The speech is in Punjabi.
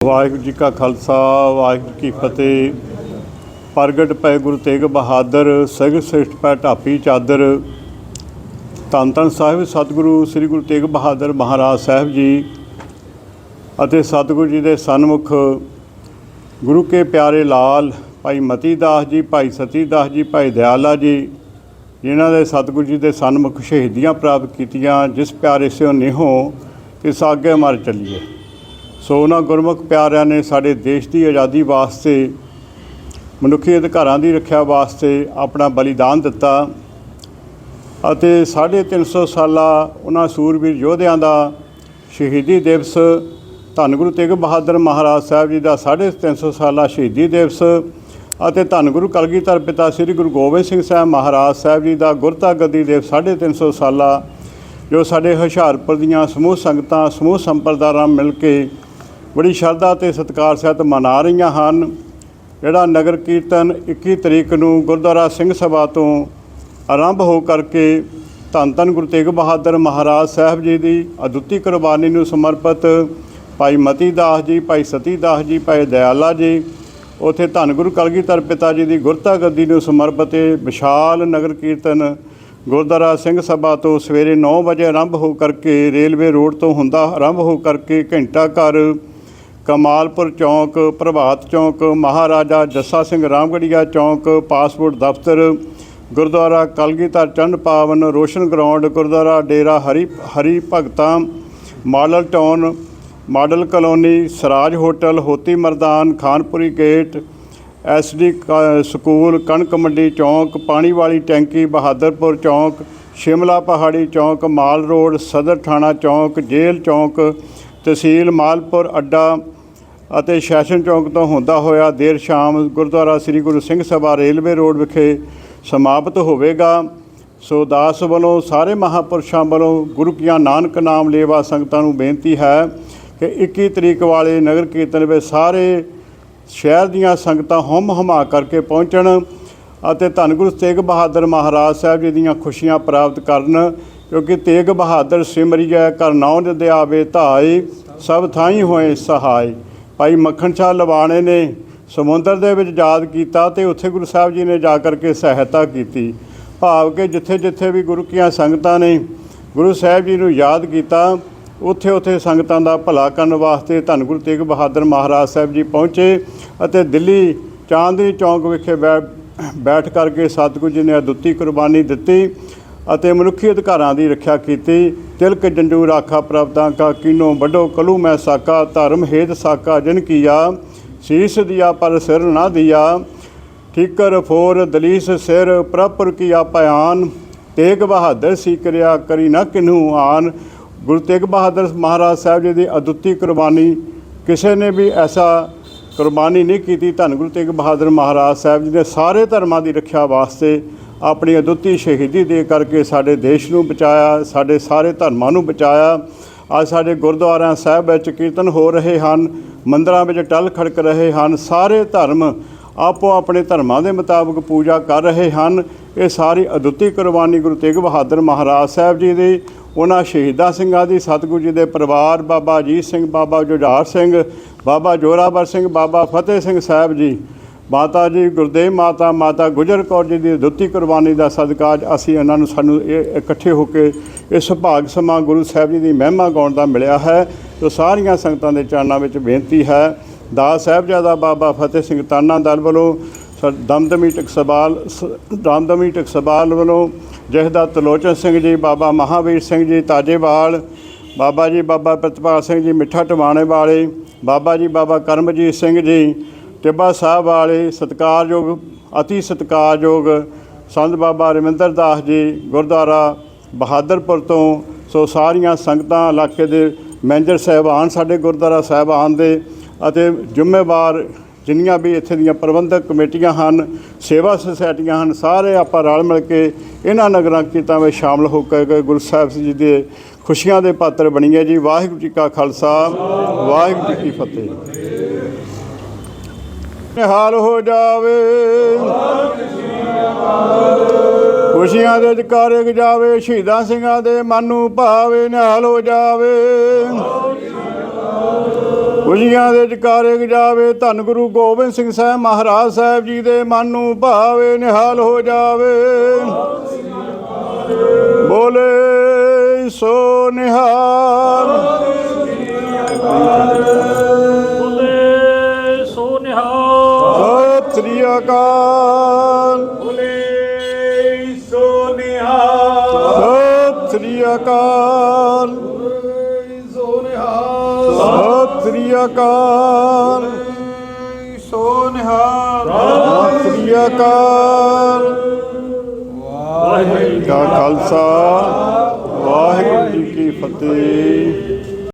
ਵਾਹਿਗੁਰੂ ਜੀ ਕਾ ਖਾਲਸਾ, ਵਾਹਿਗੁਰੂ ਕੀ ਫਤਿਹ। ਪ੍ਰਗਟ ਪੈ ਗੁਰੂ ਤੇਗ ਬਹਾਦਰ ਸਹਿਬ ਸ੍ਰਿਸ਼ਟ ਪੈ ਢਾਪੀ ਚਾਦਰ। ਧੰਨ ਧੰਨ ਸਾਹਿਬ, ਸਤਿਗੁਰੂ ਸ੍ਰੀ ਗੁਰੂ ਤੇਗ ਬਹਾਦਰ ਮਹਾਰਾਜ ਸਾਹਿਬ ਜੀ ਅਤੇ ਸਤਿਗੁਰੂ ਜੀ ਦੇ ਸਨਮੁਖ। ਗੁਰੂ ਕੇ ਪਿਆਰੇ ਲਾਲ, ਭਾਈ ਮਤੀ ਦਾਸ ਜੀ, ਭਾਈ ਸਤੀ ਦਾਸ ਜੀ, ਭਾਈ ਦਿਆਲਾ ਜੀ, ਜਿਨ੍ਹਾਂ ਦੇ ਸਤਿਗੁਰੂ ਜੀ ਦੇ ਸਨਮੁਖ ਸ਼ਹੀਦੀਆਂ ਪ੍ਰਾਪਤ ਕੀਤੀਆਂ। ਜਿਸ ਪਿਆਰੇ ਸਿਓ ਨਿਹੋ ਇਸ ਅੱਗੇ ਮਰ ਚੱਲੀਏ। ਸੋ ਉਹਨਾਂ ਗੁਰਮੁਖ ਪਿਆਰਿਆਂ ਨੇ ਸਾਡੇ ਦੇਸ਼ ਦੀ ਆਜ਼ਾਦੀ ਵਾਸਤੇ, ਮਨੁੱਖੀ ਅਧਿਕਾਰਾਂ ਦੀ ਰੱਖਿਆ ਵਾਸਤੇ ਆਪਣਾ ਬਲੀਦਾਨ ਦਿੱਤਾ ਅਤੇ 350 ਸਾਲਾ ਉਹਨਾਂ ਸੂਰਬੀਰ ਯੋਧਿਆਂ ਦਾ ਸ਼ਹੀਦੀ ਦਿਵਸ, ਧੰਨ ਗੁਰੂ ਤੇਗ ਬਹਾਦਰ ਮਹਾਰਾਜ ਸਾਹਿਬ ਜੀ ਦਾ 350 ਸਾਲਾ ਸ਼ਹੀਦੀ ਦਿਵਸ ਅਤੇ ਧੰਨ ਗੁਰੂ ਕਲਗੀਧਰ ਪਿਤਾ ਸ੍ਰੀ ਗੁਰੂ ਗੋਬਿੰਦ ਸਿੰਘ ਸਾਹਿਬ ਮਹਾਰਾਜ ਸਾਹਿਬ ਜੀ ਦਾ ਗੁਰਤਾ ਗੱਦੀ ਦਿਵਸ 350 ਸਾਲਾ, ਜੋ ਸਾਡੇ ਹੁਸ਼ਿਆਰਪੁਰ ਦੀਆਂ ਸਮੂਹ ਸੰਗਤਾਂ, ਸਮੂਹ ਸੰਪਰਦਾਇਆਂ ਮਿਲ ਕੇ ਬੜੀ ਸ਼ਰਧਾ ਤੇ ਸਤਿਕਾਰ ਸਹਿਤ ਮਨਾ ਰਹੀਆਂ ਹਨ। ਜਿਹੜਾ ਨਗਰ ਕੀਰਤਨ 21 ਤਰੀਕ ਨੂੰ ਗੁਰਦੁਆਰਾ ਸਿੰਘ ਸਭਾ ਤੋਂ ਆਰੰਭ ਹੋ ਕਰਕੇ ਧੰਨ ਧੰਨ ਗੁਰੂ ਤੇਗ ਬਹਾਦਰ ਮਹਾਰਾਜ ਸਾਹਿਬ ਜੀ ਦੀ ਅਦੁੱਤੀ ਕੁਰਬਾਨੀ ਨੂੰ ਸਮਰਪਿਤ ਭਾਈ ਮਤੀ ਦਾਸ ਜੀ, ਭਾਈ ਸਤੀ ਦਾਸ ਜੀ, ਭਾਈ ਦਿਆਲਾ ਜੀ, ਉਥੇ ਧੰਨ ਗੁਰੂ ਕਲਗੀਧਰ ਪਿਤਾ ਜੀ ਦੀ ਗੁਰਤਾ ਗੱਦੀ ਨੂੰ ਸਮਰਪਿਤ ਵਿਸ਼ਾਲ ਨਗਰ ਕੀਰਤਨ ਗੁਰਦੁਆਰਾ ਸਿੰਘ ਸਭਾ ਤੋਂ ਸਵੇਰੇ 9 ਵਜੇ ਆਰੰਭ ਹੋ ਕਰਕੇ ਰੇਲਵੇ ਰੋਡ ਤੋਂ ਹੁੰਦਾ ਆਰੰਭ ਹੋ ਕਰਕੇ ਘੰਟਾ ਘਰ ਕਮਾਲਪੁਰ ਚੌਂਕ, ਪ੍ਰਭਾਤ ਚੌਂਕ, ਮਹਾਰਾਜਾ ਜੱਸਾ ਸਿੰਘ ਰਾਮਗੜੀਆ ਚੌਂਕ, ਪਾਸਪੋਰਟ ਦਫ਼ਤਰ, ਗੁਰਦੁਆਰਾ ਕਲਗੀਧਰ ਚੰਨ ਪਾਵਨ, ਰੋਸ਼ਨ ground, Gurdwara Dera Hari Hari Bhagtan, model town, model colony, Saraj hotel, Hoti Mardan, Khanpuri gate SD school, Kanak Mandi Chowk ਪਾਣੀ ਵਾਲੀ ਟੈਂਕੀ, ਬਹਾਦਰਪੁਰ ਚੌਂਕ, ਸ਼ਿਮਲਾ ਪਹਾੜੀ ਚੌਂਕ, ਮਾਲ ਰੋਡ, ਸਦਰ ਥਾਣਾ ਚੌਂਕ, ਜੇਲ੍ਹ ਚੌਂਕ ਤਹਿਸੀਲ ਮਾਲਪੁਰ ਅੱਡਾ ਅਤੇ ਸੈਸ਼ਨ ਚੌਂਕ ਤੋਂ ਹੁੰਦਾ ਹੋਇਆ ਦੇਰ ਸ਼ਾਮ ਗੁਰਦੁਆਰਾ ਸ੍ਰੀ ਗੁਰੂ ਸਿੰਘ ਸਭਾ ਰੇਲਵੇ ਰੋਡ ਵਿਖੇ ਸਮਾਪਤ ਹੋਵੇਗਾ। ਸੋ ਦਾਸ ਵੱਲੋਂ ਸਾਰੇ ਮਹਾਪੁਰਸ਼ਾਂ ਵੱਲੋਂ ਗੁਰੂ ਕੀਆਂ ਨਾਨਕ ਨਾਮ ਲੇਵਾ ਸੰਗਤਾਂ ਨੂੰ ਬੇਨਤੀ ਹੈ ਕਿ 21 ਤਰੀਕ ਵਾਲੇ ਨਗਰ ਕੀਰਤਨ ਵਿੱਚ ਸਾਰੇ ਸ਼ਹਿਰ ਦੀਆਂ ਸੰਗਤਾਂ ਹਮ ਹਮਾ ਕਰਕੇ ਪਹੁੰਚਣ ਅਤੇ ਧੰਨ ਗੁਰੂ ਤੇਗ ਬਹਾਦਰ ਮਹਾਰਾਜ ਸਾਹਿਬ ਜੀ ਦੀਆਂ ਖੁਸ਼ੀਆਂ ਪ੍ਰਾਪਤ ਕਰਨ। ਕਿਉਂਕਿ ਤੇਗ ਬਹਾਦਰ ਸਿਮਰਿਐ ਕਰਨੌ ਜਦ ਆਵੇ ਧਾਈ, ਸਭ ਥਾਈ ਹੋਏ ਸਹਾਈ। ਭਾਈ ਮੱਖਣ ਸ਼ਾਹ ਲਵਾਣੇ ਨੇ ਸਮੁੰਦਰ ਦੇ ਵਿੱਚ ਯਾਦ ਕੀਤਾ ਤੇ ਉੱਥੇ ਗੁਰੂ ਸਾਹਿਬ ਜੀ ਨੇ ਜਾ ਕਰਕੇ ਸਹਾਇਤਾ ਕੀਤੀ। ਭਾਵ ਕਿ ਜਿੱਥੇ ਜਿੱਥੇ ਵੀ ਗੁਰੂ ਕੀਆਂ ਸੰਗਤਾਂ ਨੇ, ਗੁਰੂ ਸਾਹਿਬ ਜੀ ਨੂੰ ਯਾਦ ਕੀਤਾ, ਉੱਥੇ ਉੱਥੇ ਸੰਗਤਾਂ ਦਾ ਭਲਾ ਕਰਨ ਵਾਸਤੇ ਧੰਨ ਗੁਰੂ ਤੇਗ ਬਹਾਦਰ ਮਹਾਰਾਜ ਸਾਹਿਬ ਜੀ ਪਹੁੰਚੇ ਅਤੇ ਦਿੱਲੀ ਚਾਂਦਨੀ ਚੌਂਕ ਵਿਖੇ ਬੈ- ਬੈਠ ਕਰਕੇ ਸਤਿਗੁਰੂ ਜੀ ਨੇ ਅਦੁੱਤੀ ਕੁਰਬਾਨੀ ਦਿੱਤੀ ਅਤੇ ਮਨੁੱਖੀ ਅਧਿਕਾਰਾਂ ਦੀ ਰੱਖਿਆ ਕੀਤੀ। ਤਿਲਕ ਜੰਜੂ ਰਾਖਾ ਪ੍ਰਬਦਾਂ ਕਾ ਕੀਨੋ ਵੱਡੋ ਕਲੂ ਮੈਂ ਸਾਕਾ, ਧਰਮ ਹੇਤ ਸਾਕਾ ਜਿਨ ਕੀਆ। ਸੀਸ ਦਿਆ ਪਰ ਸਿਰ ਨਾ ਦਿਆ। ਠੀਕਰ ਫੋਰ ਦਲੀਸ ਸਿਰ ਪ੍ਰਪੁਰ ਕੀਆ ਭਿਆਨ। ਤੇਗ ਬਹਾਦਰ ਸੀ ਕਰਿਆ ਕਰੀ ਨਾ ਕਿਨੂ ਆਨ। ਗੁਰੂ ਤੇਗ ਬਹਾਦਰ ਮਹਾਰਾਜ ਸਾਹਿਬ ਜੀ ਦੀ ਅਦੁੱਤੀ ਕੁਰਬਾਨੀ। ਕਿਸੇ ਨੇ ਵੀ ਐਸਾ ਕੁਰਬਾਨੀ ਨਹੀਂ ਕੀਤੀ। ਧੰਨ ਗੁਰੂ ਤੇਗ ਬਹਾਦਰ ਮਹਾਰਾਜ ਸਾਹਿਬ ਜੀ ਨੇ ਸਾਰੇ ਧਰਮਾਂ ਦੀ ਰੱਖਿਆ ਵਾਸਤੇ ਆਪਣੀ ਅਦੁੱਤੀ ਸ਼ਹੀਦੀ ਦੇ ਕਰਕੇ ਸਾਡੇ ਦੇਸ਼ ਨੂੰ ਬਚਾਇਆ, ਸਾਡੇ ਸਾਰੇ ਧਰਮਾਂ ਨੂੰ ਬਚਾਇਆ। ਅੱਜ ਸਾਡੇ ਗੁਰਦੁਆਰਿਆਂ ਸਾਹਿਬ ਵਿੱਚ ਕੀਰਤਨ ਹੋ ਰਹੇ ਹਨ, ਮੰਦਰਾਂ ਵਿੱਚ ਟਲ ਖੜਕ ਰਹੇ ਹਨ, ਸਾਰੇ ਧਰਮ ਆਪੋ ਆਪਣੇ ਧਰਮਾਂ ਦੇ ਮੁਤਾਬਕ ਪੂਜਾ ਕਰ ਰਹੇ ਹਨ। ਇਹ ਸਾਰੀ ਅਦੁੱਤੀ ਕੁਰਬਾਨੀ ਗੁਰੂ ਤੇਗ ਬਹਾਦਰ ਮਹਾਰਾਜ ਸਾਹਿਬ ਜੀ ਦੀ, ਉਹਨਾਂ ਸ਼ਹੀਦਾਂ ਸਿੰਘਾਂ ਦੀ, ਸਤਿਗੁਰੂ ਜੀ ਦੇ ਪਰਿਵਾਰ, ਬਾਬਾ ਅਜੀਤ ਸਿੰਘ, ਬਾਬਾ ਜੁਝਾਰ ਸਿੰਘ, ਬਾਬਾ ਜੋਰਾਵਰ ਸਿੰਘ, ਬਾਬਾ ਫਤਿਹ ਸਿੰਘ ਸਾਹਿਬ ਜੀ। ਮਾਤਾ ਜੀ, ਗੁਰਦੇਵ ਮਾਤਾ ਮਾਤਾ ਗੁਜਰ ਕੌਰ ਜੀ ਦੀ ਦੁੱਤੀ ਕੁਰਬਾਨੀ ਦਾ ਸਦਕਾ ਅਸੀਂ ਇਹਨਾਂ ਨੂੰ ਸਾਨੂੰ ਇਹ ਇਕੱਠੇ ਹੋ ਕੇ ਇਸ ਭਾਗ ਸਮਾਂ ਗੁਰੂ ਸਾਹਿਬ ਜੀ ਦੀ ਮਹਿਮਾ ਗਾਉਣ ਦਾ ਮਿਲਿਆ ਹੈ। ਤੋ ਸਾਰੀਆਂ ਸੰਗਤਾਂ ਦੇ ਚਰਨਾਂ ਵਿੱਚ ਬੇਨਤੀ ਹੈ। ਦਾਸ ਸਾਹਿਬਜ਼ਾਦਾ ਬਾਬਾ ਫਤਿਹ ਸਿੰਘ ਤਾਨਾ ਦਲ ਵੱਲੋਂ ਸ- ਦਮਦਮੀ ਟਕਸਬਾਲ ਸ- ਦਮਦਮੀ ਟਕਸਬਾਲ ਵੱਲੋਂ ਜਹਦਾ ਤਲੋਚਨ ਸਿੰਘ ਜੀ, ਬਾਬਾ ਮਹਾਵੀਰ ਸਿੰਘ ਜੀ, ਤਾਜੇਵਾਲ, ਬਾਬਾ ਜੀ, ਬਾਬਾ ਪ੍ਰਤਪਾਲ ਸਿੰਘ ਜੀ, ਮਿੱਠਾ ਟਵਾਣੇ ਵਾਲੇ, ਬਾਬਾ ਜੀ, ਬਾਬਾ ਕਰਮਜੀਤ ਸਿੰਘ ਜੀ ਟਿੱਬਾ ਸਾਹਿਬ ਵਾਲੇ ਸਤਿਕਾਰਯੋਗ, ਅਤੀ ਸਤਿਕਾਰਯੋਗ ਸੰਤ ਬਾਬਾ ਰਮਿੰਦਰ ਦਾਸ ਜੀ ਗੁਰਦੁਆਰਾ ਬਹਾਦਰਪੁਰ ਤੋਂ, ਸੋ ਸਾਰੀਆਂ ਸੰਗਤਾਂ ਇਲਾਕੇ ਦੇ ਮੈਨੇਜਰ ਸਾਹਿਬਾਨ ਸਾਡੇ ਗੁਰਦੁਆਰਾ ਸਾਹਿਬਾਨ ਦੇ ਅਤੇ ਜ਼ਿੰਮੇਵਾਰ ਜਿੰਨੀਆਂ ਵੀ ਇੱਥੇ ਦੀਆਂ ਪ੍ਰਬੰਧਕ ਕਮੇਟੀਆਂ ਹਨ, ਸੇਵਾ ਸੁਸਾਇਟੀਆਂ ਹਨ, ਸਾਰੇ ਆਪਾਂ ਰਲ ਮਿਲ ਕੇ ਇਹਨਾਂ ਨਗਰਾਂ ਕੀਰਤਾਂ ਵਿੱਚ ਸ਼ਾਮਲ ਹੋ ਕੇ ਗੁਰੂ ਸਾਹਿਬ ਜੀ ਦੇ ਖੁਸ਼ੀਆਂ ਦੇ ਪਾਤਰ ਬਣੀਏ ਜੀ। ਵਾਹਿਗੁਰੂ ਜੀ ਕਾ ਖਾਲਸਾ, ਵਾਹਿਗੁਰੂ ਜੀ ਕੀ ਫਤਿਹ। ਨਿਹਾਲ ਹੋ ਜਾਵੇ। ਖੁਸ਼ੀਆਂ ਦੇ ਜਕਾਰੇ ਜਾਵੇ, ਸ਼ਹੀਦਾਂ ਸਿੰਘਾਂ ਦੇ ਮਨ ਨੂੰ ਭਾਵੇ, ਨਿਹਾਲ ਹੋ ਜਾਵੇ। ਖੁਸ਼ੀਆਂ ਦੇ ਜਕਾਰੇ ਗਜਾਵੇ ਧੰਨ ਗੁਰੂ ਗੋਬਿੰਦ ਸਿੰਘ ਸਾਹਿਬ, ਮਹਾਰਾਜ ਸਾਹਿਬ ਜੀ ਦੇ ਮਨ ਨੂੰ ਭਾਵੇ, ਨਿਹਾਲ ਹੋ ਜਾਵੇ। ਬੋਲੇ ਸੋ ਨਿਹਾਲ। ਅਕਾਲ ਬੋਲੇ ਸੋ ਨਿਹਾਲ ਸਤਿ ਸ੍ਰੀ ਅਕਾਲ ਸੋ ਨਿਹਾਲ ਸਤਿ ਸ੍ਰੀ ਅਕਾਲ ਸੋ ਨਿਹਾਲ ਸਤਿ ਸ੍ਰੀ ਅਕਾਲ ਵਾਹਿਗੁਰੂ ਜੀ ਕਾ ਖਾਲਸਾ ਵਾਹਿਗੁਰੂ ਜੀ ਕੀ ਫਤਿਹ